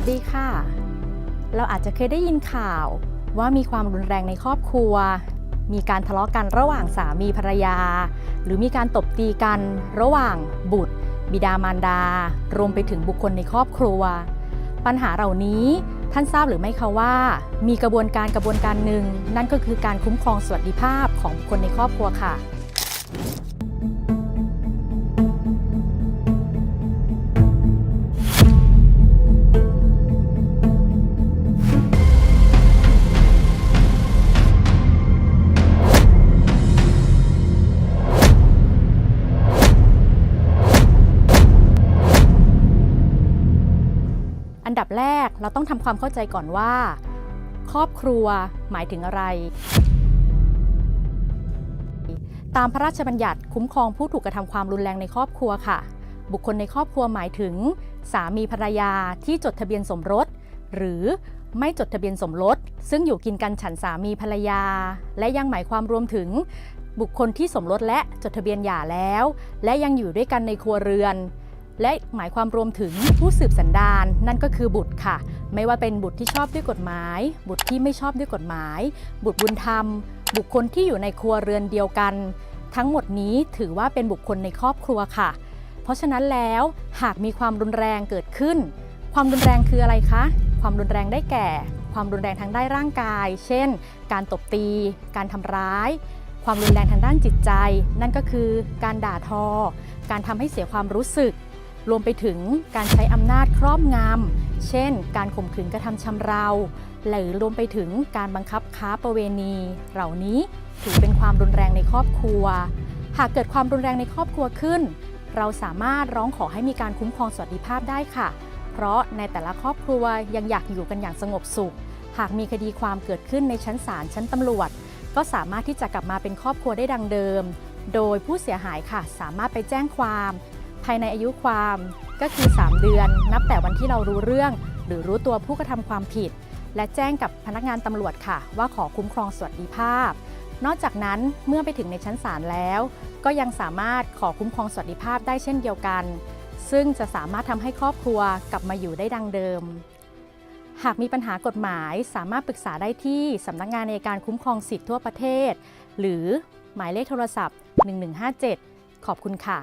สดีค่ะ เราอาจจะเคยได้ยินข่าวว่ามีความรุนแรงในครอบครัว มีการทะเลาะกันระหว่างสามีภรรยา หรือมีการตบตีกันระหว่างบุตร บิดามารดา รวมไปถึงบุคคลในครอบครัว ปัญหาเหล่านี้ท่านทราบหรือไม่คะว่า มีกระบวนการกระบวนการหนึ่งนั่นก็คือการคุ้มครองสวัสดิภาพของบุคคลในครอบครัวค่ะ ดับแรกเราต้องทำความเข้าใจก่อนว่า ครอบครัวหมายถึงอะไร ตามพระราชบัญญัติคุ้มครองผู้ถูกกระทำความรุนแรงในครอบครัวค่ะ บุคคลในครอบครัวหมายถึง สามีภรรยาที่จดทะเบียนสมรส หรือไม่จดทะเบียนสมรส ซึ่งอยู่กินกันฉันสามีภรรยา และยังหมายความรวมถึง บุคคลที่สมรสและจดทะเบียนหย่าแล้ว และยังอยู่ด้วยกันในครัวเรือน และหมายความรวมถึงผู้สืบสันดานนั่นก็คือบุตรค่ะ ไม่ว่าเป็นบุตรที่ชอบด้วยกฎหมาย บุตรที่ไม่ชอบด้วยกฎหมาย บุตรบุญธรรม บุคคลที่อยู่ในครัวเรือนเดียวกัน ทั้งหมดนี้ถือว่าเป็นบุคคลในครอบครัวค่ะ เพราะฉะนั้นแล้วหากมีความรุนแรงเกิดขึ้น ความรุนแรงคืออะไรคะ ความรุนแรงได้แก่ ความรุนแรงทางด้านร่างกาย เช่น การตบตี การทำร้ายความรุนแรงทางด้านจิตใจ นั่นก็คือการด่าทอ การทำให้เสียความรู้สึก รวมไปถึงการใช้อำนาจครอบงำ เช่น การข่มขืนกระทำชำเรา หรือรวมไปถึงการบังคับค้าประเวณี เหล่านี้ถือเป็นความรุนแรงในครอบครัว หากเกิดความรุนแรงในครอบครัวขึ้น เราสามารถร้องขอให้มีการคุ้มครองสวัสดิภาพได้ค่ะ เพราะในแต่ละครอบครัวยังอยากอยู่กันอย่างสงบสุข หากมีคดีความเกิดขึ้นในชั้นศาลชั้นตำรวจ ก็สามารถที่จะกลับมาเป็นครอบครัวได้ดังเดิม โดยผู้เสียหายค่ะ สามารถไปแจ้งความ ภายในอายุความก็คือ 3 เดือน นับแต่วันที่เรารู้เรื่อง หรือรู้ตัวผู้กระทำความผิด และแจ้งกับพนักงานตำรวจค่ะ ว่าขอคุ้มครองสวัสดิภาพ นอกจากนั้นเมื่อไปถึงในชั้นศาลแล้ว ก็ยังสามารถขอคุ้มครองสวัสดิภาพได้เช่นเดียวกัน ซึ่งจะสามารถทำให้ครอบครัวกลับมาอยู่ได้ดังเดิม หากมีปัญหากฎหมายสามารถปรึกษาได้ที่สำนักงานในการคุ้มครองสิทธิทั่วประเทศ หรือหมายเลขโทรศัพท์ 1157 ขอบคุณค่ะ